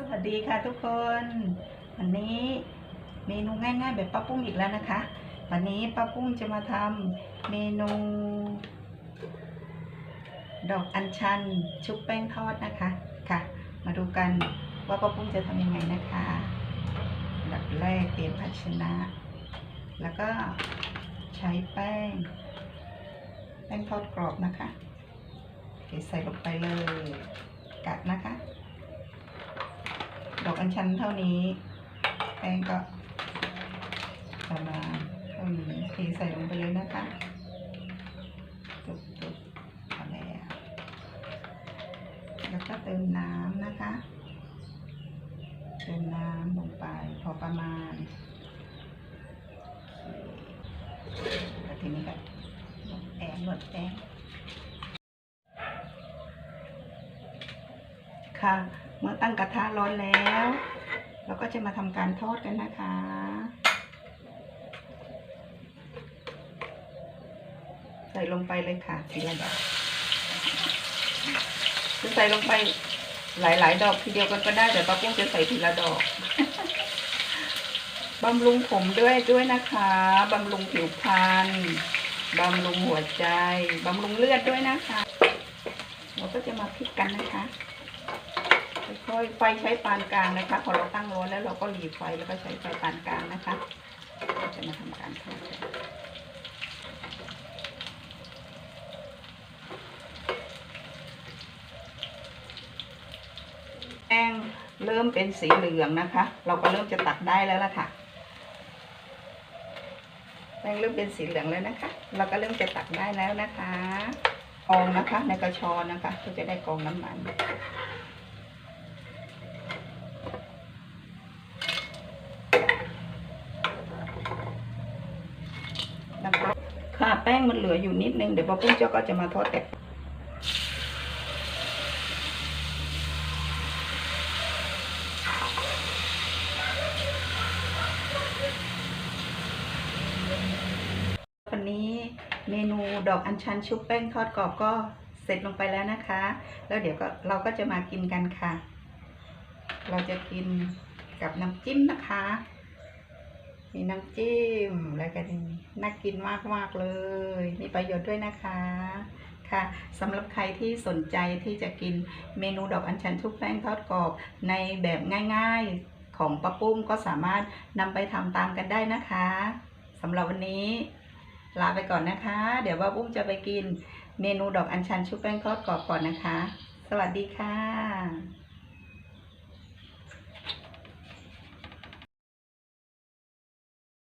สวัสดีค่ะทุกคน วันนี้เมนูง่ายๆ แบบป้าปุ้งอีกแล้วนะคะ วันนี้ป้าปุ้งจะมาทำเมนู ดอกอัญชันชุบแป้งทอดนะคะค่ะ มาดูกันว่าป้าปุ้งจะทำยังไงนะคะอันดับแรกเตรียมภาชนะ แล้วก็ใช้แป้ง แป้งทอดกรอบนะคะเทใส่ลงไปเลยกัดนะคะ ดอกอัญชันเท่านี้แป้งก็ประมาณเท่านี้เทใส่ลงไปเลยนะคะจุบจุบพอแล้วแล้วก็เติมน้ำนะคะ เติมน้ำลงไปพอประมาณแล้วทีนี้ก็นวดแป้งนวดแป้ง ค่ะ เมื่อตั้งกระทะร้อนแล้ว เราก็จะมาทำการทอดกันนะคะใส่ลงไปเลยค่ะทีละดอกจะใส่ลงไปหลายๆ ดอกทีเดียวกันก็ได้แต่ป้าปุ้งจะใส่ทีละดอกบำรุงผมด้วยด้วยนะคะบำรุงผิวพรรณบำรุงหัวใจบำรุงเลือดด้วยนะคะ เราก็จะมาพลิกกันนะคะ ค่อยๆไฟใช้ปานกลางนะคะ พอเราตั้งร้อนแล้วเราก็หลีไฟแล้วก็ใช้ไฟปานกลางนะคะจะมาทำการทอดแป้งเริ่มเป็นสีเหลืองนะคะ เราก็เริ่มจะตักได้แล้วล่ะค่ะแป้งเริ่มเป็นสีเหลืองแล้วนะคะ เราก็เริ่มจะตักได้แล้วนะคะกองนะคะ ในกระชอนนะคะก็จะได้กองน้ำมัน นะคะค่ะแป้งมันเหลืออยู่นิดนึง เดี๋ยวพอปุ้งเจ้าก็จะมาทอดแต่วันนี้เมนูดอกอัญชันชุบแป้งทอดกรอบก็เสร็จลงไปแล้วนะคะ แล้วเดี๋ยวก็เราก็จะมากินกันค่ะ เราจะกินกับน้ำจิ้มนะคะ มีน้ำจิ้มแล้วก็นี่น่ากินมากมากเลย มีประโยชน์ด้วยนะคะ ค่ะสำหรับใครที่สนใจที่จะกินเมนูดอกอัญชันชุบแป้งทอดกรอบในแบบง่ายๆของป้าปุ้มก็สามารถนำไปทำตามกันได้นะคะสำหรับวันนี้ลาไปก่อนนะคะ เดี๋ยวว่าปุ้มจะไปกินเมนูดอกอัญชันชุบแป้งทอดกรอบก่อนนะคะ สวัสดีค่ะ